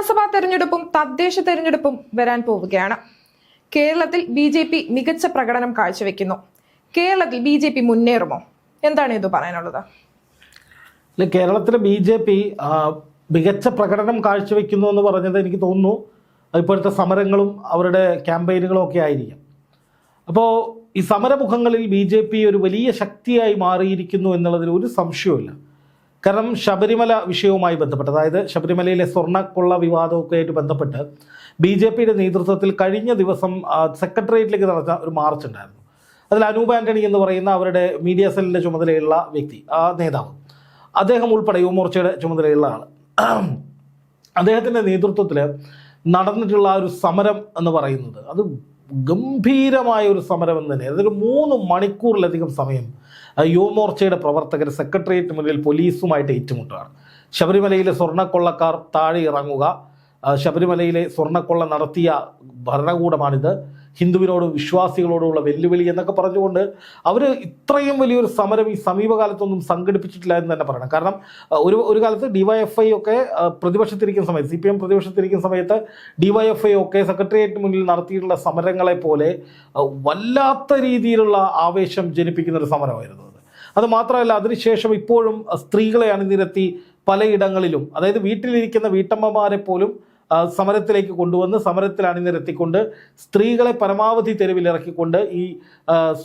നിയമസഭാ തെരഞ്ഞെടുപ്പും തദ്ദേശ തെരഞ്ഞെടുപ്പും വരാൻ പോവുകയാണ്. കേരളത്തിൽ ബി ജെ പി മികച്ച പ്രകടനം കാഴ്ചവെക്കുന്നു. കേരളത്തിൽ ബി ജെ പി മുന്നേറുമോ? എന്താണ് ഇത് പറയാനുള്ളത്? കേരളത്തിലെ ബി ജെ പി മികച്ച പ്രകടനം കാഴ്ചവെക്കുന്നു എന്ന് പറഞ്ഞത് എനിക്ക് തോന്നുന്നു ഇപ്പോഴത്തെ സമരങ്ങളും അവരുടെ ക്യാമ്പയിനുകളും ഒക്കെ ആയിരിക്കും. അപ്പോൾ ഈ സമരമുഖങ്ങളിൽ ബി ജെ പി ഒരു വലിയ ശക്തിയായി മാറിയിരിക്കുന്നു എന്നുള്ളതിൽ ഒരു സംശയവുമില്ല. കാരണം ശബരിമല വിഷയവുമായി ബന്ധപ്പെട്ട് അതായത് ശബരിമലയിലെ സ്വർണക്കൊള്ള വിവാദമൊക്കെ ആയിട്ട് ബന്ധപ്പെട്ട് ബി ജെ പിയുടെ നേതൃത്വത്തിൽ കഴിഞ്ഞ ദിവസം സെക്രട്ടേറിയറ്റിലേക്ക് നടന്ന ഒരു മാർച്ച് ഉണ്ടായിരുന്നു. അതിൽ അനൂപ് ആന്റണി എന്ന് പറയുന്ന അവരുടെ മീഡിയ സെല്ലിന്റെ ചുമതലയുള്ള വ്യക്തി ആ നേതാവ്. അദ്ദേഹം ഉൾപ്പെടെ യുവമോർച്ചയുടെ ചുമതലയുള്ള ആൾ അദ്ദേഹത്തിന്റെ നേതൃത്വത്തിൽ നടന്നിട്ടുള്ള ഒരു സമരം എന്ന് പറയുന്നത് അത് ഗംഭീരമായ ഒരു സമരം എന്ന് തന്നെ അതൊരു മൂന്ന് മണിക്കൂറിലധികം സമയം യുവമോർച്ചയുടെ പ്രവർത്തകർ സെക്രട്ടേറിയറ്റ് മുന്നിൽ പോലീസുമായിട്ട് ഏറ്റുമുട്ടുകയാണ്. ശബരിമലയിലെ സ്വർണക്കൊള്ളക്കാർ താഴെ ഇറങ്ങുക ശബരിമലയിലെ സ്വർണക്കൊള്ള നടത്തിയ ഭരണകൂടമാണിത്. ഹിന്ദുവിനോടും വിശ്വാസികളോടുള്ള വെല്ലുവിളി എന്നൊക്കെ പറഞ്ഞുകൊണ്ട് അവർ ഇത്രയും വലിയൊരു സമരം ഈ സമീപകാലത്തൊന്നും സംഘടിപ്പിച്ചിട്ടില്ല എന്ന് തന്നെ പറയണം. കാരണം ഒരു ഒരു കാലത്ത് ഡിവൈഎഫ്ഐ ഒക്കെ പ്രതിപക്ഷത്തിരിക്കുന്ന സമയത്ത് സി പി എം പ്രതിപക്ഷത്തിരിക്കുന്ന സമയത്ത് ഡിവൈഎഫ്ഐ ഒക്കെ സെക്രട്ടേറിയറ്റ് മുന്നിൽ നടത്തിയിട്ടുള്ള സമരങ്ങളെ പോലെ വല്ലാത്ത രീതിയിലുള്ള ആവേശം ജനിപ്പിക്കുന്ന ഒരു സമരമായിരുന്നു അത്. അതുമാത്രമല്ല അതിനുശേഷം ഇപ്പോഴും സ്ത്രീകളെ അണിനിരത്തി പലയിടങ്ങളിലും അതായത് വീട്ടിലിരിക്കുന്ന വീട്ടമ്മമാരെ പോലും സമരത്തിലേക്ക് കൊണ്ടുവന്ന് സമരത്തിൽ അണിനിരത്തിക്കൊണ്ട് സ്ത്രീകളെ പരമാവധി തെരുവിലിറക്കിക്കൊണ്ട് ഈ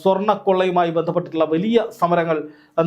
സ്വർണക്കൊള്ളയുമായി ബന്ധപ്പെട്ടിട്ടുള്ള വലിയ സമരങ്ങൾ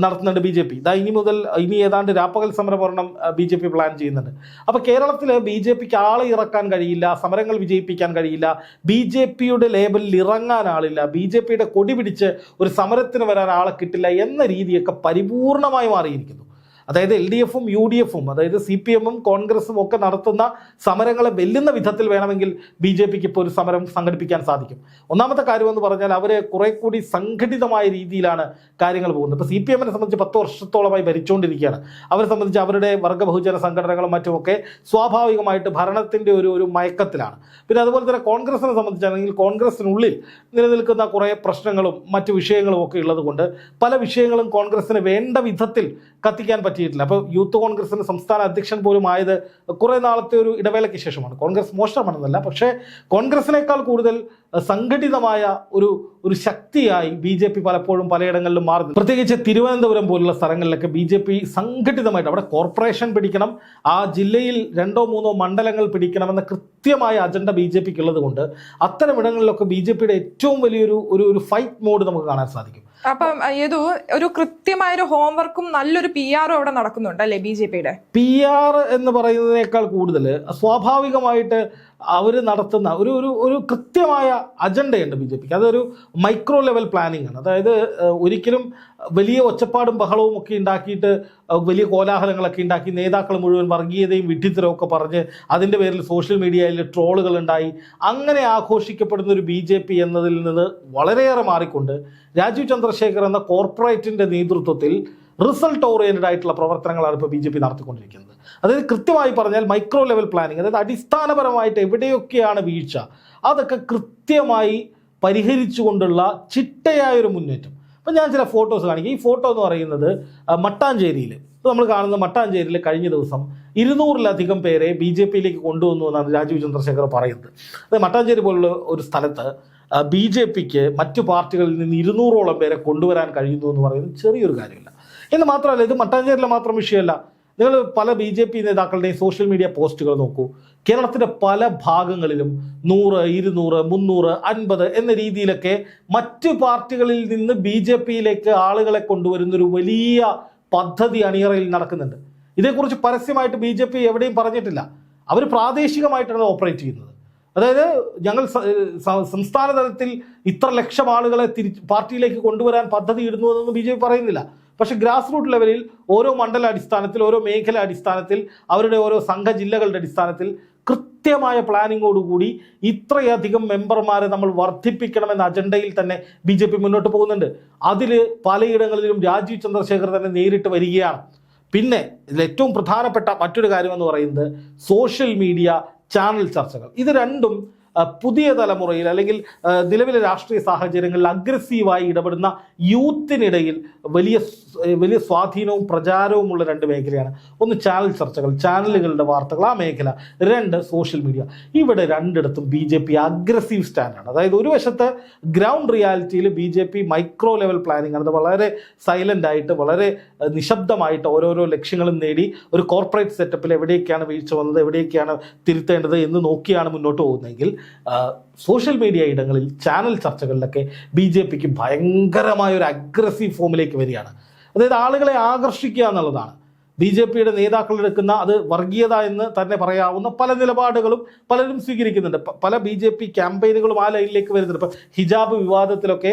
നടത്തുന്നുണ്ട് ബി ജെ പി. ഇതാ ഇനി മുതൽ ഇനി ഏതാണ്ട് രാപ്പകൽ സമരപൂർണം ബി ജെ പി പ്ലാൻ ചെയ്യുന്നുണ്ട്. അപ്പോൾ കേരളത്തിൽ ബി ജെ പിക്ക് ആളെ ഇറക്കാൻ കഴിയില്ല സമരങ്ങൾ വിജയിപ്പിക്കാൻ കഴിയില്ല ബി ജെ പിയുടെ ലേബലിൽ ഇറങ്ങാൻ ആളില്ല ബി ജെ പിയുടെ കൊടി പിടിച്ച് ഒരു സമരത്തിന് വരാൻ ആളെ കിട്ടില്ല എന്ന രീതിയൊക്കെ പരിപൂർണമായി മാറിയിരിക്കുന്നു. അതായത് എൽ ഡി എഫും യു ഡി എഫും അതായത് സി പി എമ്മും കോൺഗ്രസും ഒക്കെ നടത്തുന്ന സമരങ്ങളെ വെല്ലുന്ന വിധത്തിൽ വേണമെങ്കിൽ ബി ജെ പിക്ക് ഇപ്പോൾ ഒരു സമരം സംഘടിപ്പിക്കാൻ സാധിക്കും. ഒന്നാമത്തെ കാര്യം എന്ന് പറഞ്ഞാൽ അവർ കുറെ കൂടി സംഘടിതമായ രീതിയിലാണ് കാര്യങ്ങൾ പോകുന്നത്. ഇപ്പോൾ സി പി എമ്മിനെ സംബന്ധിച്ച് പത്ത് വർഷത്തോളമായി ഭരിച്ചുകൊണ്ടിരിക്കുകയാണ്. അവരെ സംബന്ധിച്ച് അവരുടെ വർഗ ബഹുജന സംഘടനകളും മറ്റുമൊക്കെ സ്വാഭാവികമായിട്ട് ഭരണത്തിന്റെ ഒരു ഒരു മയക്കത്തിലാണ്. പിന്നെ അതുപോലെ തന്നെ കോൺഗ്രസിനെ സംബന്ധിച്ചാണെങ്കിൽ കോൺഗ്രസിനുള്ളിൽ നിലനിൽക്കുന്ന കുറേ പ്രശ്നങ്ങളും മറ്റു വിഷയങ്ങളും ഒക്കെ ഉള്ളതുകൊണ്ട് പല വിഷയങ്ങളും കോൺഗ്രസിന് വേണ്ട വിധത്തിൽ കത്തിക്കാൻ പറ്റിയിട്ടില്ല. അപ്പോൾ യൂത്ത് കോൺഗ്രസിന് സംസ്ഥാന അധ്യക്ഷൻ പോലും ആയത് കുറേ നാളത്തെ ഒരു ഇടവേളയ്ക്ക് ശേഷമാണ്. കോൺഗ്രസ് മോശമാണെന്നല്ല പക്ഷേ കോൺഗ്രസിനേക്കാൾ കൂടുതൽ സംഘടിതമായ ഒരു ഒരു ശക്തിയായി ബി ജെ പി പലപ്പോഴും പലയിടങ്ങളിലും മാറുന്നു. പ്രത്യേകിച്ച് തിരുവനന്തപുരം പോലുള്ള സ്ഥലങ്ങളിലൊക്കെ ബി ജെ പി സംഘടിതമായിട്ട് അവിടെ കോർപ്പറേഷൻ പിടിക്കണം ആ ജില്ലയിൽ രണ്ടോ മൂന്നോ മണ്ഡലങ്ങൾ പിടിക്കണമെന്ന കൃത്യമായ അജണ്ട ബി ജെ പിക്ക് ഉള്ളത് കൊണ്ട് അത്തരം ഇടങ്ങളിലൊക്കെ ബി ജെ പിയുടെ ഏറ്റവും വലിയൊരു ഒരു ഒരു ഫൈറ്റ് മോഡ് നമുക്ക് കാണാൻ സാധിക്കും. അപ്പം ഏതു ഒരു കൃത്യമായ ഒരു ഹോംവർക്കും നല്ലൊരു പി ആറും അവിടെ നടക്കുന്നുണ്ട് അല്ലേ ബി ജെ പിയുടെ? പി ആർ എന്ന് പറയുന്നതിനേക്കാൾ കൂടുതൽ സ്വാഭാവികമായിട്ട് അവർ നടത്തുന്ന ഒരു ഒരു ഒരു കൃത്യമായ അജണ്ടയുണ്ട് ബി ജെ പിക്ക് അതൊരു മൈക്രോ ലെവൽ പ്ലാനിങ് ആണ്. അതായത് ഒരിക്കലും വലിയ ഒച്ചപ്പാടും ബഹളവും ഒക്കെ ഉണ്ടാക്കിയിട്ട് വലിയ കോലാഹലങ്ങളൊക്കെ ഉണ്ടാക്കി നേതാക്കൾ മുഴുവൻ വർഗീയതയും വിഡ്ഢിത്തരവും ഒക്കെ പറഞ്ഞ് അതിന്റെ പേരിൽ സോഷ്യൽ മീഡിയയിൽ ട്രോളുകൾ ഉണ്ടായി. അങ്ങനെ ആഘോഷിക്കപ്പെടുന്ന ഒരു ബി ജെ പി എന്നതിൽ നിന്ന് വളരെയേറെ മാറിക്കൊണ്ട് രാജീവ് ചന്ദ്രശേഖർ എന്ന കോർപ്പറേറ്റിന്റെ നേതൃത്വത്തിൽ റിസൾട്ട് ഓറിയന്റഡ് ആയിട്ടുള്ള പ്രവർത്തനങ്ങളാണ് ഇപ്പോൾ ബി ജെ പി നടത്തിക്കൊണ്ടിരിക്കുന്നത്. അതായത് കൃത്യമായി പറഞ്ഞാൽ മൈക്രോ ലെവൽ പ്ലാനിങ് അതായത് അടിസ്ഥാനപരമായിട്ട് എവിടെയൊക്കെയാണ് വീഴ്ച അതൊക്കെ കൃത്യമായി പരിഹരിച്ചുകൊണ്ടുള്ള ചിട്ടയായ ഒരു മുന്നേറ്റം. അപ്പം ഞാൻ ചില ഫോട്ടോസ് കാണിക്കും. ഈ ഫോട്ടോ എന്ന് പറയുന്നത് മട്ടാഞ്ചേരിയിൽ ഇപ്പോൾ നമ്മൾ കാണുന്ന മട്ടാഞ്ചേരിയിൽ കഴിഞ്ഞ ദിവസം ഇരുന്നൂറിലധികം പേരെ ബി ജെ പിയിലേക്ക് കൊണ്ടുവന്നു എന്നാണ് രാജീവ് ചന്ദ്രശേഖർ പറയുന്നത്. അത് മട്ടാഞ്ചേരി പോലുള്ള ഒരു സ്ഥലത്ത് ബി ജെ പിക്ക് മറ്റു പാർട്ടികളിൽ നിന്ന് ഇരുന്നൂറോളം പേരെ കൊണ്ടുവരാൻ കഴിയുന്നു എന്ന് പറയുന്നത് ചെറിയൊരു കാര്യമില്ല. എന്ന് മാത്രമല്ല ഇത് മട്ടാഞ്ചേരിയിലെ മാത്രം വിഷയമല്ല. നിങ്ങൾ പല ബി ജെ പി നേതാക്കളുടെയും സോഷ്യൽ മീഡിയ പോസ്റ്റുകൾ നോക്കൂ. കേരളത്തിന്റെ പല ഭാഗങ്ങളിലും നൂറ് ഇരുന്നൂറ് മുന്നൂറ് അൻപത് എന്ന രീതിയിലൊക്കെ മറ്റ് പാർട്ടികളിൽ നിന്ന് ബി ജെ പിയിലേക്ക് ആളുകളെ കൊണ്ടുവരുന്നൊരു വലിയ പദ്ധതി അണിയറയിൽ നടക്കുന്നുണ്ട്. ഇതേക്കുറിച്ച് പരസ്യമായിട്ട് ബി ജെ പി എവിടെയും പറഞ്ഞിട്ടില്ല. അവർ പ്രാദേശികമായിട്ടാണ് ഓപ്പറേറ്റ് ചെയ്യുന്നത്. അതായത് ഞങ്ങൾ സംസ്ഥാന തലത്തിൽ ഇത്ര ലക്ഷം ആളുകളെ തിരി പാർട്ടിയിലേക്ക് കൊണ്ടുവരാൻ പദ്ധതി ഇടുന്നു എന്നൊന്നും ബി ജെ പി പറയുന്നില്ല. പക്ഷെ ഗ്രാസ് റൂട്ട് ലെവലിൽ ഓരോ മണ്ഡല അടിസ്ഥാനത്തിൽ ഓരോ മേഖല അടിസ്ഥാനത്തിൽ അവരുടെ ഓരോ സംഘ ജില്ലകളുടെ അടിസ്ഥാനത്തിൽ കൃത്യമായ പ്ലാനിങ്ങോടുകൂടി ഇത്രയധികം മെമ്പർമാരെ നമ്മൾ വർദ്ധിപ്പിക്കണമെന്ന അജണ്ടയിൽ തന്നെ ബി ജെ പി മുന്നോട്ട് പോകുന്നുണ്ട്. അതിൽ പലയിടങ്ങളിലും രാജീവ് ചന്ദ്രശേഖർ തന്നെ നേരിട്ട് വരികയാണ്. പിന്നെ ഇതിൽ ഏറ്റവും പ്രധാനപ്പെട്ട മറ്റൊരു കാര്യമെന്ന് പറയുന്നത് സോഷ്യൽ മീഡിയ ചാനൽ ചർച്ചകൾ. ഇത് രണ്ടും പുതിയ തലമുറയിൽ അല്ലെങ്കിൽ നിലവിലെ രാഷ്ട്രീയ സാഹചര്യങ്ങളിൽ അഗ്രസീവായി ഇടപെടുന്ന യൂത്തിനിടയിൽ വലിയ വലിയ സ്വാധീനവും പ്രചാരവുമുള്ള രണ്ട് മേഖലയാണ്. ഒന്ന് ചാനൽ ചർച്ചകൾ ചാനലുകളുടെ വാർത്തകൾ ആ മേഖല. രണ്ട് സോഷ്യൽ മീഡിയ. ഇവിടെ രണ്ടിടത്തും ബി ജെ പി അഗ്രസീവ് സ്റ്റാൻഡാണ്. അതായത് ഒരു വശത്ത് ground റിയാലിറ്റിയിൽ B J P micro level planning ആണ്. വളരെ സൈലന്റ് ആയിട്ട് വളരെ നിശബ്ദമായിട്ട് ഓരോരോ ലക്ഷ്യങ്ങളും നേടി ഒരു കോർപ്പറേറ്റ് സെറ്റപ്പിൽ എവിടെയൊക്കെയാണ് വീഴ്ച വന്നത് എവിടെയൊക്കെയാണ് തിരുത്തേണ്ടത് എന്ന് നോക്കിയാണ് മുന്നോട്ട് പോകുന്നതെങ്കിൽ സോഷ്യൽ മീഡിയ ഇടങ്ങളിൽ ചാനൽ ചർച്ചകളിലൊക്കെ ബി ജെ പിക്ക് ഭയങ്കരമായ ഒരു അഗ്രസീവ് ഫോമിലേക്ക് വരികയാണ്. അതായത് ആളുകളെ ആകർഷിക്കുക എന്നുള്ളതാണ്. ബി ജെ പിയുടെ നേതാക്കൾ എടുക്കുന്ന അത് വർഗീയത എന്ന് തന്നെ പറയാവുന്ന പല നിലപാടുകളും പലരും സ്വീകരിക്കുന്നുണ്ട്. പല ബി ജെ പി ക്യാമ്പയിനുകളും ആ ലൈനിലേക്ക് വരുന്നുണ്ട്. ഇപ്പം ഹിജാബ് വിവാദത്തിലൊക്കെ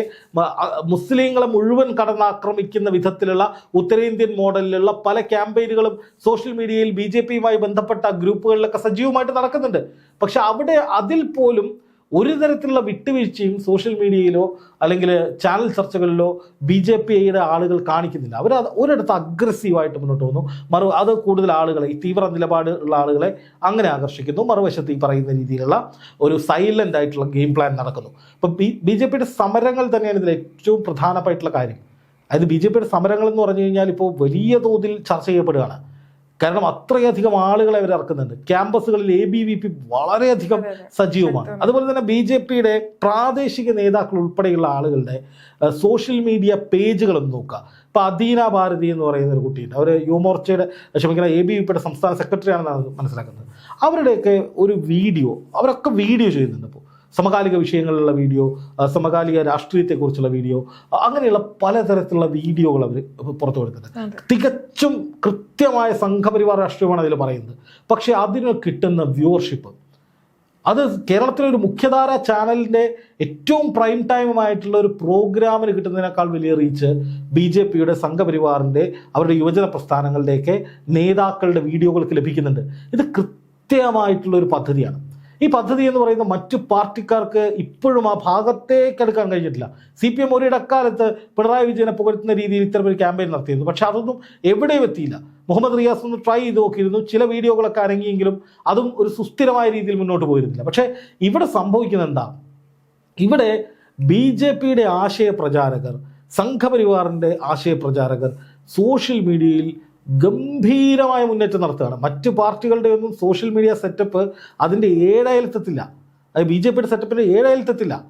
മുസ്ലിങ്ങളെ മുഴുവൻ കടന്നാക്രമിക്കുന്ന വിധത്തിലുള്ള ഉത്തരേന്ത്യൻ മോഡലിലുള്ള പല ക്യാമ്പയിനുകളും സോഷ്യൽ മീഡിയയിൽ ബി ജെ പിയുമായി ബന്ധപ്പെട്ട ഗ്രൂപ്പുകളിലൊക്കെ സജീവമായിട്ട് നടക്കുന്നുണ്ട്. പക്ഷെ അവിടെ അതിൽ പോലും ഒരു തരത്തിലുള്ള വിട്ടുവീഴ്ചയും സോഷ്യൽ മീഡിയയിലോ അല്ലെങ്കിൽ ചാനൽ ചർച്ചകളിലോ ബി ജെ പിയുടെ ആളുകൾ കാണിക്കുന്നില്ല. അവർ അത് ഒരിടത്ത് അഗ്രസീവായിട്ട് മുന്നോട്ട് പോകുന്നു. മറു അത് കൂടുതൽ ആളുകളെ ഈ തീവ്ര നിലപാട് ഉള്ള ആളുകളെ അങ്ങനെ ആകർഷിക്കുന്നു. മറുവശത്ത് ഈ പറയുന്ന രീതിയിലുള്ള ഒരു സൈലന്റ് ആയിട്ടുള്ള ഗെയിം പ്ലാൻ നടക്കുന്നു. ഇപ്പം ബി ബി ജെ പിയുടെ സമരങ്ങൾ തന്നെയാണ് ഇതിൽ ഏറ്റവും പ്രധാനമായിട്ടുള്ള കാര്യം. അതായത് ബി ജെ പിയുടെ സമരങ്ങൾ എന്ന് പറഞ്ഞു കഴിഞ്ഞാൽ ഇപ്പോൾ വലിയ തോതിൽ ചർച്ച ചെയ്യപ്പെടുകയാണ്. കാരണം അത്രയധികം ആളുകളെ അവർ ഇറക്കുന്നുണ്ട്. ക്യാമ്പസുകളിൽ എ ബി വി പി വളരെയധികം. സജീവമാണ്. അതുപോലെ തന്നെ ബി ജെ പിയുടെ പ്രാദേശിക നേതാക്കൾ ഉൾപ്പെടെയുള്ള ആളുകളുടെ സോഷ്യൽ മീഡിയ പേജുകളും നോക്കുക. ഇപ്പൊ അദീന ഭാരതി എന്ന് പറയുന്ന ഒരു കുട്ടിയുണ്ട്. അവർ യുവമോർച്ചയുടെ ക്ഷമിക്കണം എ ബി വി പിയുടെ സംസ്ഥാന സെക്രട്ടറി ആണെന്നാണ് മനസ്സിലാക്കുന്നത്. അവരുടെയൊക്കെ ഒരു വീഡിയോ അവരൊക്കെ വീഡിയോ ചെയ്യുന്നുണ്ട് ഇപ്പോൾ സമകാലിക വിഷയങ്ങളിലുള്ള വീഡിയോ സമകാലിക രാഷ്ട്രീയത്തെക്കുറിച്ചുള്ള വീഡിയോ അങ്ങനെയുള്ള പലതരത്തിലുള്ള വീഡിയോകൾ അവർ പുറത്തു കൊടുക്കുന്നുണ്ട് തികച്ചും കൃത്യമായ സംഘപരിവാർ രാഷ്ട്രീയമാണ് അതിൽ പറയുന്നത്. പക്ഷേ അതിന് കിട്ടുന്ന വ്യൂവർഷിപ്പ് അത് കേരളത്തിലെ ഒരു മുഖ്യധാര ചാനലിന്റെ ഏറ്റവും പ്രൈം ടൈമുമായിട്ടുള്ള ഒരു പ്രോഗ്രാമിന് കിട്ടുന്നതിനേക്കാൾ വലിയ റീച്ച് ബി ജെ പിയുടെ സംഘപരിവാറിന്റെ അവരുടെ യുവജന പ്രസ്ഥാനങ്ങളുടെയൊക്കെ നേതാക്കളുടെ വീഡിയോകൾക്ക് ലഭിക്കുന്നുണ്ട്. ഇത് കൃത്യമായിട്ടുള്ള ഒരു പദ്ധതിയാണ്. ഈ പദ്ധതി എന്ന് പറയുന്ന മറ്റു പാർട്ടിക്കാർക്ക് ഇപ്പോഴും ആ ഭാഗത്തേക്ക് എടുക്കാൻ കഴിഞ്ഞിട്ടില്ല. സി പി എം ഒരിടക്കാലത്ത് പിണറായി വിജയനെ പുകഴ്ത്തുന്ന രീതിയിൽ ഇത്തരം ഒരു ക്യാമ്പയിൻ നടത്തിയിരുന്നു. പക്ഷെ അതൊന്നും എവിടെയും എത്തിയില്ല. മുഹമ്മദ് റിയാസ് ഒന്ന് ട്രൈ ചെയ്ത് നോക്കിയിരുന്നു. ചില വീഡിയോകളൊക്കെ അരങ്ങിയെങ്കിലും അതും ഒരു സുസ്ഥിരമായ രീതിയിൽ മുന്നോട്ട് പോയിരുന്നില്ല. പക്ഷേ ഇവിടെ സംഭവിക്കുന്നത് എന്താ? ഇവിടെ ബി ജെ പിയുടെ ആശയപ്രചാരകർ സംഘപരിവാറിന്റെ ആശയപ്രചാരകർ സോഷ്യൽ മീഡിയയിൽ ഗംഭീരമായ മുന്നേറ്റം നടത്തുകയാണ്. മറ്റു പാർട്ടികളുടെ ഒന്നും സോഷ്യൽ മീഡിയ സെറ്റപ്പ് അതിന്റെ ഏഴയലത്തെത്തില്ല. അത് ബി ജെ പിയുടെ സെറ്റപ്പിന്റെ ഏഴയലത്തെത്തില്ല.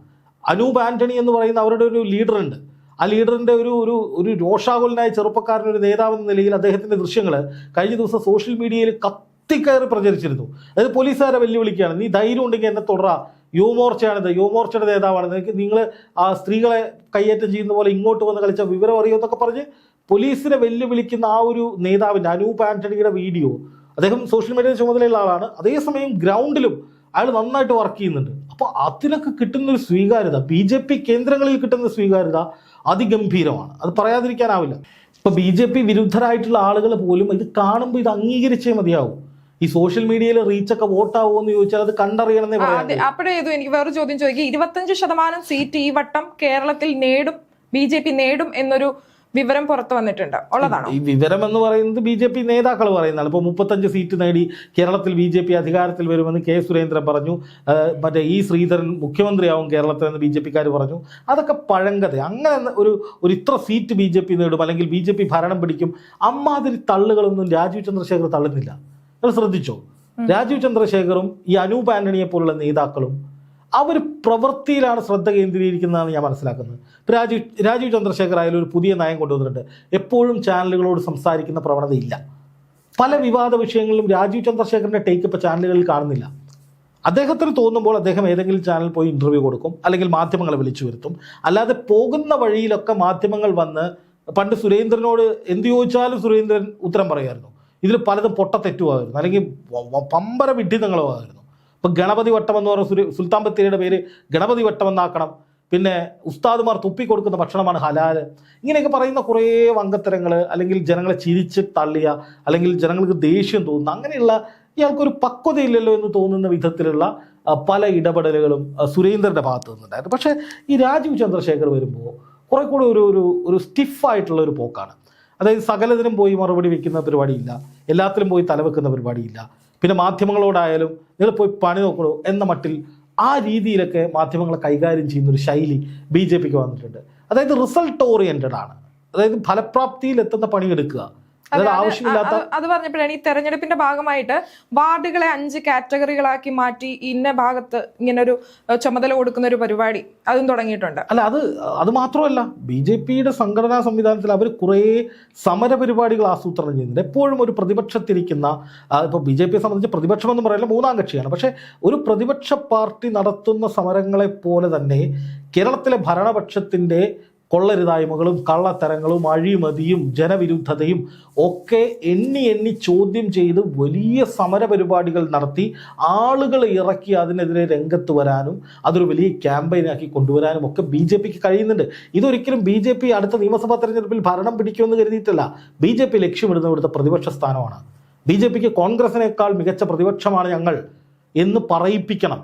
അനൂപ് ആന്റണി എന്ന് പറയുന്ന അവരുടെ ഒരു ലീഡറുണ്ട് ആ ലീഡറിന്റെ ഒരു ഒരു ഒരു രോഷാകുലനായ ചെറുപ്പക്കാരൻ ഒരു നേതാവെന്ന നിലയിൽ അദ്ദേഹത്തിന്റെ ദൃശ്യങ്ങൾ കഴിഞ്ഞ ദിവസം സോഷ്യൽ മീഡിയയിൽ കത്തിക്കയറി പ്രചരിച്ചിരുന്നു. അതായത് പോലീസുകാരെ വെല്ലുവിളിക്കുകയാണ്. നീ ധൈര്യം ഉണ്ടെങ്കിൽ എന്നെ തുടര യുവമോർച്ചയാണിത്. യുവമോർച്ചയുടെ നേതാവാണ്. നിനക്ക് നിങ്ങൾ ആ സ്ത്രീകളെ കയ്യേറ്റം ചെയ്യുന്ന പോലെ ഇങ്ങോട്ട് വന്ന് കളിച്ച വിവരം അറിയുമെന്നൊക്കെ പറഞ്ഞ് പോലീസിനെ വെല്ലുവിളിക്കുന്ന ആ ഒരു നേതാവിന്റെ അനൂപ് ആന്റണിയുടെ വീഡിയോ അദ്ദേഹം സോഷ്യൽ മീഡിയയിൽ ചുമതലയുള്ള ആളാണ്. അതേസമയം ഗ്രൗണ്ടിലും അയാൾ നന്നായിട്ട് വർക്ക് ചെയ്യുന്നുണ്ട്. അപ്പോൾ അതിനൊക്കെ കിട്ടുന്ന ഒരു സ്വീകാര്യത ബി ജെ പി കേന്ദ്രങ്ങളിൽ കിട്ടുന്ന സ്വീകാര്യത അതിഗംഭീരമാണ്. അത് പറയാതിരിക്കാനാവില്ല. ഇപ്പോൾ ബി ജെ പി വിരുദ്ധരായിട്ടുള്ള ആളുകൾ പോലും ഇത് കാണുമ്പോൾ ഇത് അംഗീകരിച്ചേ മതിയാവും. ഈ സോഷ്യൽ മീഡിയയിൽ റീച്ചൊക്കെ വോട്ടാവോ എന്ന് ചോദിച്ചാൽ അത് കണ്ടറിയണമെന്നേ പറയാം അപ്പോഴേ ഇത് എനിക്ക് വേറെ ചോദ്യം ചോദിക്കുക ഇരുപത്തഞ്ച് ശതമാനം സീറ്റ് ഈ വട്ടം കേരളത്തിൽ നേടും ബി ജെ പി നേടും എന്നൊരു വിവരം പുറത്തു വന്നിട്ടുണ്ട്. ഉള്ളതാണോ? ഈ വിവരം എന്ന് പറയുന്നത് ബി ജെ പി നേതാക്കൾ പറയുന്നതാണ്. ഇപ്പോൾ മുപ്പത്തഞ്ച് സീറ്റ് നേടി കേരളത്തിൽ ബി ജെ പി അധികാരത്തിൽ വരുമെന്ന് കെ സുരേന്ദ്രൻ പറഞ്ഞു. മറ്റേ ഇ ശ്രീധരൻ മുഖ്യമന്ത്രിയാവും കേരളത്തിൽ എന്ന് ബി ജെ പിക്കാർ പറഞ്ഞു. അതൊക്കെ പഴങ്കത അങ്ങനെ ഒരു ഒരു ഇത്ര സീറ്റ് ബി ജെ പി നേടും അല്ലെങ്കിൽ ബി ജെ പി ഭരണം പിടിക്കും. അമ്മാതിരി തള്ളുകളൊന്നും രാജീവ് ചന്ദ്രശേഖർ തള്ളുന്നില്ല. നിങ്ങൾ ശ്രദ്ധിച്ചോ? രാജീവ് ചന്ദ്രശേഖറും ഈ അനൂപ് ആന്റണിയെ പോലുള്ള നേതാക്കളും അവർ പ്രവൃത്തിയിലാണ് ശ്രദ്ധ കേന്ദ്രീകരിക്കുന്നതാണ് ഞാൻ മനസ്സിലാക്കുന്നത്. ഇപ്പൊ രാജീവ് രാജീവ് ചന്ദ്രശേഖർ ആയാലും ഒരു പുതിയ നയം കൊണ്ടുവന്നിട്ടുണ്ട്. എപ്പോഴും ചാനലുകളോട് സംസാരിക്കുന്ന പ്രവണതയില്ല പല വിവാദ വിഷയങ്ങളിലും രാജീവ് ചന്ദ്രശേഖറിന്റെ ടേക്ക് ഇപ്പോൾ ചാനലുകളിൽ കാണുന്നില്ല. അദ്ദേഹത്തിന് തോന്നുമ്പോൾ അദ്ദേഹം ഏതെങ്കിലും ചാനൽ പോയി ഇന്റർവ്യൂ കൊടുക്കും അല്ലെങ്കിൽ മാധ്യമങ്ങളെ വിളിച്ചു വരുത്തും. അല്ലാതെ പോകുന്ന വഴിയിലൊക്കെ മാധ്യമങ്ങൾ വന്ന് പണ്ട് സുരേന്ദ്രനോട് എന്ത് ചോദിച്ചാലും സുരേന്ദ്രൻ ഉത്തരം പറയുമായിരുന്നു ഇതിൽ പലതും പൊട്ട പൊട്ടത്തെറ്റുമായിരുന്നു. അല്ലെങ്കിൽ പമ്പര വിഡ്ഢിതങ്ങളുമായിരുന്നു. ഇപ്പം ഗണപതി വട്ടം എന്ന് പറഞ്ഞ സുൽത്താൻ ബത്തേരിയുടെ പേര് ഗണപതി വട്ടം എന്നാക്കണം. പിന്നെ ഉസ്താദുമാർ തുപ്പിക്കൊടുക്കുന്ന ഭക്ഷണമാണ് ഹലാൽ ഇങ്ങനെയൊക്കെ പറയുന്ന കുറേ വങ്കത്തരങ്ങൾ അല്ലെങ്കിൽ ജനങ്ങളെ ചിരിച്ച് തള്ളിയ അല്ലെങ്കിൽ ജനങ്ങൾക്ക് ദേഷ്യം തോന്നുന്ന അങ്ങനെയുള്ള ഇയാൾക്കൊരു പക്വതയില്ലല്ലോ എന്ന് തോന്നുന്ന വിധത്തിലുള്ള പല ഇടപെടലുകളും സുരേന്ദ്രന്റെ ഭാഗത്ത് നിന്നുണ്ടായിരുന്നു. പക്ഷേ ഈ രാജീവ് ചന്ദ്രശേഖർ വരുമ്പോൾ കുറെ കൂടെ ഒരു ഒരു ഒരു സ്റ്റിഫായിട്ടുള്ള ഒരു പോക്കാണ്. അതായത് സകലതിനും പോയി മറുപടി വയ്ക്കുന്ന പരിപാടിയില്ല. എല്ലാത്തിലും പോയി തലവെക്കുന്ന പരിപാടിയില്ല. പിന്നെ മാധ്യമങ്ങളോടായാലും നിങ്ങൾ പോയി പണി നോക്കണോ എന്ന മട്ടിൽ ആ രീതിയിലൊക്കെ മാധ്യമങ്ങളെ കൈകാര്യം ചെയ്യുന്ന ഒരു ശൈലി ബി ജെ പിക്ക് വന്നിട്ടുണ്ട്. അതായത് റിസൾട്ട് ഓറിയന്റഡ് ആണ് അതായത് ഫലപ്രാപ്തിയിൽ എത്തുന്ന പണിയെടുക്കുക. അത് പറഞ്ഞപ്പോഴാണ് ഈ തെരഞ്ഞെടുപ്പിന്റെ ഭാഗമായിട്ട് വാർഡുകളെ അഞ്ച് കാറ്റഗറികളാക്കി മാറ്റി ഇന്ന ഭാഗത്ത് ഇങ്ങനെ ഒരു ചുമതല കൊടുക്കുന്ന ഒരു പരിപാടി അതും തുടങ്ങിയിട്ടുണ്ട്. അല്ല അത് അത് മാത്രമല്ല ബി ജെ പിയുടെ സംഘടനാ സംവിധാനത്തിൽ അവർ കുറേ സമര പരിപാടികൾ ആസൂത്രണം ചെയ്യുന്നുണ്ട്. എപ്പോഴും ഒരു പ്രതിപക്ഷത്തിരിക്കുന്ന ഇപ്പോൾ ബി ജെ പിയെ സംബന്ധിച്ച് പ്രതിപക്ഷം എന്ന് പറയുന്നത് മൂന്നാം കക്ഷിയാണ്. പക്ഷേ ഒരു പ്രതിപക്ഷ പാർട്ടി നടത്തുന്ന സമരങ്ങളെ പോലെ തന്നെ കേരളത്തിലെ ഭരണപക്ഷത്തിന്റെ കൊള്ളരുതായ്മകളും കള്ളത്തരങ്ങളും അഴിമതിയും ജനവിരുദ്ധതയും ഒക്കെ എണ്ണി എണ്ണി ചോദ്യം ചെയ്ത് വലിയ സമരപരിപാടികൾ നടത്തി ആളുകളെ ഇറക്കി അതിനെതിരെ രംഗത്ത് വരാനും അതൊരു വലിയ ക്യാമ്പയിനാക്കി കൊണ്ടുവരാനും ഒക്കെ ബി ജെ പിക്ക് കഴിയുന്നുണ്ട്. ഇതൊരിക്കലും ബി ജെ പി അടുത്ത നിയമസഭാ തെരഞ്ഞെടുപ്പിൽ ഭരണം പിടിക്കുമെന്ന് കരുതിയിട്ടല്ല. ബി ജെ പി ലക്ഷ്യമിടുന്ന ഇവിടുത്തെ പ്രതിപക്ഷ സ്ഥാനമാണ്. ബി ജെ പിക്ക് കോൺഗ്രസിനേക്കാൾ മികച്ച പ്രതിപക്ഷമാണ് ഞങ്ങൾ എന്ന് പറയിപ്പിക്കണം.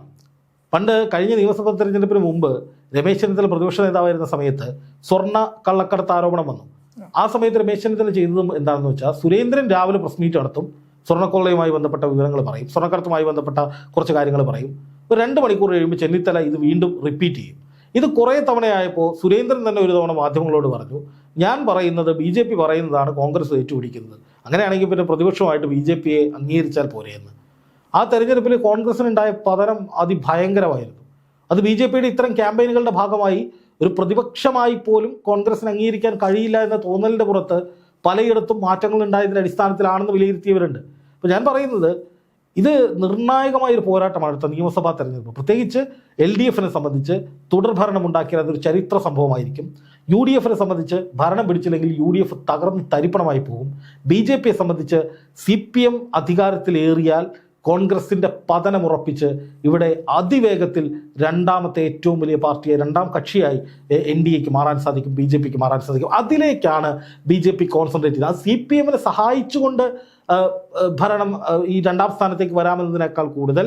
പണ്ട് കഴിഞ്ഞ നിയമസഭാ തെരഞ്ഞെടുപ്പിന് മുമ്പ് രമേശ് ചെന്നിത്തല പ്രതിപക്ഷ നേതാവായിരുന്ന സമയത്ത് സ്വർണ കള്ളക്കടത്ത് ആരോപണം വന്നു. ആ സമയത്ത് രമേശ് ചെന്നിത്തല ചെയ്തതും എന്താണെന്ന് വെച്ചാൽ സുരേന്ദ്രൻ രാവിലെ പ്രസ് മീറ്റ് നടത്തും സ്വർണക്കൊള്ളയുമായി ബന്ധപ്പെട്ട വിവരങ്ങൾ പറയും സ്വർണക്കടത്തുമായി ബന്ധപ്പെട്ട കുറച്ച് കാര്യങ്ങൾ പറയും. ഒരു രണ്ട് മണിക്കൂർ കഴിയുമ്പോൾ ചെന്നിത്തല ഇത് വീണ്ടും റിപ്പീറ്റ് ചെയ്യും. ഇത് കുറേ തവണയായപ്പോൾ സുരേന്ദ്രൻ തന്നെ ഒരു തവണ മാധ്യമങ്ങളോട് പറഞ്ഞു ഞാൻ പറയുന്നത് ബി ജെ പി പറയുന്നതാണ് കോൺഗ്രസ് ഏറ്റുപിടിക്കുന്നത്. അങ്ങനെയാണെങ്കിൽ പിന്നെ പ്രതിപക്ഷമായിട്ട് ബി ജെ പിയെ അംഗീകരിച്ചാൽ പോരെയെന്ന് ആ തെരഞ്ഞെടുപ്പിൽ കോൺഗ്രസിനുണ്ടായ പതനം അതിഭയങ്കരമായിരുന്നു. അത് ബി ജെ പിയുടെ ഇത്തരം ക്യാമ്പയിനുകളുടെ ഭാഗമായി ഒരു പ്രതിപക്ഷമായി പോലും കോൺഗ്രസിന് അംഗീകരിക്കാൻ കഴിയില്ല എന്ന തോന്നലിന്റെ പുറത്ത് പലയിടത്തും മാറ്റങ്ങൾ ഉണ്ടായതിന്റെ അടിസ്ഥാനത്തിലാണെന്ന് വിലയിരുത്തിയവരുണ്ട്. അപ്പോൾ ഞാൻ പറയുന്നത് ഇത് നിർണായകമായ ഒരു പോരാട്ടമാണ് അടുത്ത നിയമസഭാ തെരഞ്ഞെടുപ്പ്. പ്രത്യേകിച്ച് എൽ ഡി എഫിനെ സംബന്ധിച്ച് തുടർഭരണം ഉണ്ടാക്കിയാൽ അതൊരു ചരിത്ര സംഭവമായിരിക്കും. യു ഡി എഫിനെ സംബന്ധിച്ച് ഭരണം പിടിച്ചില്ലെങ്കിൽ യു ഡി എഫ് തകർന്ന് തരിപ്പണമായി പോകും. ബി ജെ പിയെ സംബന്ധിച്ച് സി പി എം അധികാരത്തിലേറിയാൽ കോൺഗ്രസിന്റെ പതനമുറപ്പിച്ച് ഇവിടെ അതിവേഗത്തിൽ രണ്ടാമത്തെ ഏറ്റവും വലിയ പാർട്ടിയെ രണ്ടാം കക്ഷിയായി എൻ ഡി എക്ക് മാറാൻ സാധിക്കും ബി ജെ പിക്ക് മാറാൻ സാധിക്കും. അതിലേക്കാണ് ബി ജെ പി കോൺസെൻട്രേറ്റ് ചെയ്തത്. ആ സി പി എമ്മിനെ സഹായിച്ചുകൊണ്ട് ഭരണം ഈ രണ്ടാം സ്ഥാനത്തേക്ക് വരാമെന്നതിനേക്കാൾ കൂടുതൽ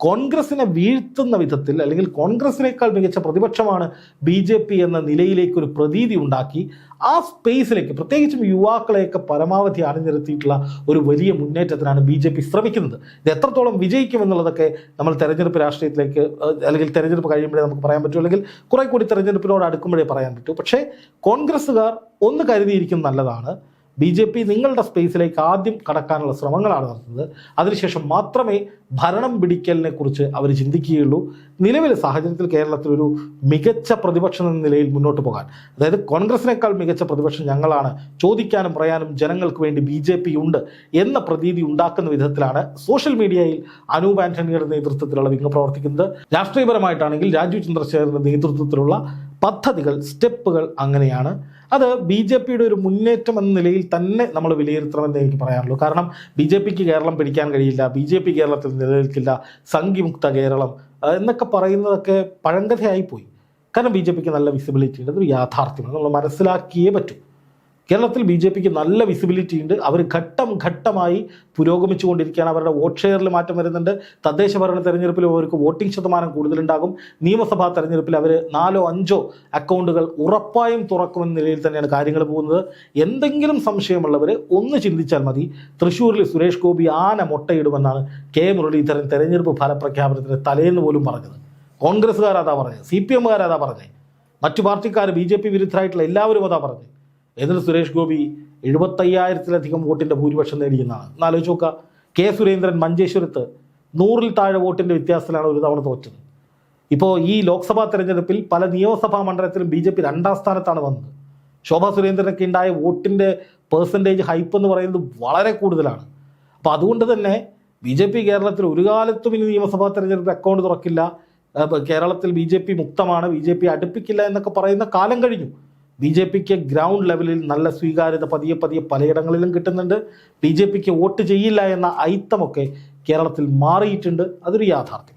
കോൺഗ്രസിനെ വീഴ്ത്തുന്ന വിധത്തിൽ അല്ലെങ്കിൽ കോൺഗ്രസിനേക്കാൾ മികച്ച പ്രതിപക്ഷമാണ് ബി ജെ പി എന്ന നിലയിലേക്ക് ഒരു പ്രതീതി ഉണ്ടാക്കി ആ സ്പേസിലേക്ക് പ്രത്യേകിച്ചും യുവാക്കളെയൊക്കെ പരമാവധി അണിനിരത്തിയിട്ടുള്ള ഒരു വലിയ മുന്നേറ്റത്തിനാണ് ബി ജെ പി ശ്രമിക്കുന്നത്. ഇത് എത്രത്തോളം വിജയിക്കുമെന്നുള്ളതൊക്കെ നമ്മൾ തെരഞ്ഞെടുപ്പ് രാഷ്ട്രീയത്തിലേക്ക് അല്ലെങ്കിൽ തെരഞ്ഞെടുപ്പ് കഴിയുമ്പോഴേ നമുക്ക് പറയാൻ പറ്റൂ. അല്ലെങ്കിൽ കുറെ കൂടി തെരഞ്ഞെടുപ്പിനോട് അടുക്കുമ്പോഴേ പറയാൻ പറ്റൂ. പക്ഷേ കോൺഗ്രസ്സുകാർ ഒന്ന് കരുതിയിരിക്കുന്നത് നല്ലതാണ്. ബി ജെ പി നിങ്ങളുടെ സ്പേസിലേക്ക് ആദ്യം കടക്കാനുള്ള ശ്രമങ്ങളാണ് നടത്തുന്നത്. അതിനുശേഷം മാത്രമേ ഭരണം പിടിക്കലിനെ കുറിച്ച് അവർ ചിന്തിക്കുകയുള്ളൂ. നിലവിലെ സാഹചര്യത്തിൽ കേരളത്തിൽ ഒരു മികച്ച പ്രതിപക്ഷം എന്ന നിലയിൽ മുന്നോട്ട് പോകാൻ. അതായത് കോൺഗ്രസിനേക്കാൾ മികച്ച പ്രതിപക്ഷം ഞങ്ങളാണ്. ചോദിക്കാനും പറയാനും ജനങ്ങൾക്ക് വേണ്ടി ബി ജെ പി ഉണ്ട് എന്ന പ്രതീതി ഉണ്ടാക്കുന്ന വിധത്തിലാണ് സോഷ്യൽ മീഡിയയിൽ അനൂപ് ആന്റണിയുടെ നേതൃത്വത്തിലുള്ള വിങ് പ്രവർത്തിക്കുന്നത്. രാഷ്ട്രീയപരമായിട്ടാണെങ്കിൽ രാജീവ് ചന്ദ്രശേഖരന്റെ നേതൃത്വത്തിലുള്ള പദ്ധതികൾ സ്റ്റെപ്പുകൾ അങ്ങനെയാണ്. അത് ബി ജെ പിയുടെ ഒരു മുന്നേറ്റം എന്ന നിലയിൽ തന്നെ നമ്മൾ വിലയിരുത്തണമെന്ന് എനിക്ക് പറയാനുള്ളൂ. കാരണം ബി ജെ പിക്ക് കേരളം പിടിക്കാൻ കഴിയില്ല ബി ജെ പി കേരളത്തിൽ നിലനിൽക്കില്ല സംഘിമുക്ത കേരളം എന്നൊക്കെ പറയുന്നതൊക്കെ പഴങ്കഥയായിപ്പോയി. കാരണം ബി ജെ പിക്ക് നല്ല വിസിബിലിറ്റി ഉണ്ട് അതൊരു യാഥാർത്ഥ്യമാണ്. നമ്മൾ മനസ്സിലാക്കിയേ പറ്റൂ. കേരളത്തിൽ ബി ജെ പിക്ക് നല്ല വിസിബിലിറ്റി ഉണ്ട്. അവർ ഘട്ടം ഘട്ടമായി പുരോഗമിച്ചുകൊണ്ടിരിക്കുകയാണ്. അവരുടെ വോട്ട് ഷെയറിൽ മാറ്റം വരുന്നുണ്ട്. തദ്ദേശ ഭരണ തെരഞ്ഞെടുപ്പിൽ അവർക്ക് വോട്ടിംഗ് ശതമാനം കൂടുതലുണ്ടാകും. നിയമസഭാ തെരഞ്ഞെടുപ്പിൽ അവർ നാലോ അഞ്ചോ അക്കൗണ്ടുകൾ ഉറപ്പായും തുറക്കുമെന്ന നിലയിൽ തന്നെയാണ് കാര്യങ്ങൾ പോകുന്നത്. എന്തെങ്കിലും സംശയമുള്ളവർ ഒന്ന് ചിന്തിച്ചാൽ മതി. തൃശ്ശൂരിൽ സുരേഷ് ഗോപി ആന മുട്ടയിടുമെന്നാണ് കെ മുരളീധരൻ തെരഞ്ഞെടുപ്പ് ഫലപ്രഖ്യാപനത്തിന് തലേന്ന് പോലും പറഞ്ഞത്. കോൺഗ്രസ്സുകാർ അതാ പറഞ്ഞത്. സി പി എമ്മുകാർ അതാ പറഞ്ഞത്. മറ്റു പാർട്ടിക്കാർ ബി ജെ പി വിരുദ്ധരായിട്ടുള്ള എല്ലാവരും അതാ പറഞ്ഞത്. എന്നിട്ട് സുരേഷ് ഗോപി എഴുപത്തയ്യായിരത്തിലധികം വോട്ടിന്റെ ഭൂരിപക്ഷം നേടിയെന്നാണ്. എന്നാലോചിച്ച് നോക്കുക കെ സുരേന്ദ്രൻ മഞ്ചേശ്വരത്ത് നൂറിൽ താഴെ വോട്ടിന്റെ വ്യത്യാസത്തിലാണ് ഒരു തവണ തോറ്റത്. ഇപ്പോൾ ഈ ലോക്സഭാ തെരഞ്ഞെടുപ്പിൽ പല നിയമസഭാ മണ്ഡലത്തിലും ബി ജെ പി രണ്ടാം സ്ഥാനത്താണ് വന്നത്. ശോഭാ സുരേന്ദ്രനൊക്കെ ഉണ്ടായ വോട്ടിന്റെ പേഴ്സന്റേജ് ഹൈപ്പ് എന്ന് പറയുന്നത് വളരെ കൂടുതലാണ്. അപ്പോൾ അതുകൊണ്ട് തന്നെ ബി ജെ പി കേരളത്തിൽ ഒരു കാലത്തും ഇനി നിയമസഭാ തെരഞ്ഞെടുപ്പിൽ അക്കൗണ്ട് തുറക്കില്ല. കേരളത്തിൽ ബി ജെ പി മുക്തമാണ് ബി ജെ പി അടുപ്പിക്കില്ല എന്നൊക്കെ പറയുന്ന കാലം കഴിഞ്ഞു. ബി ജെ പിക്ക് ഗ്രൗണ്ട് ലെവലിൽ നല്ല സ്വീകാര്യത പതിയെ പതിയെ പലയിടങ്ങളിലും കിട്ടുന്നുണ്ട്. ബി ജെ പിക്ക് വോട്ട് ചെയ്യില്ല എന്ന ഐത്തമൊക്കെ കേരളത്തിൽ മാറിയിട്ടുണ്ട്. അതൊരു യാഥാർത്ഥ്യം.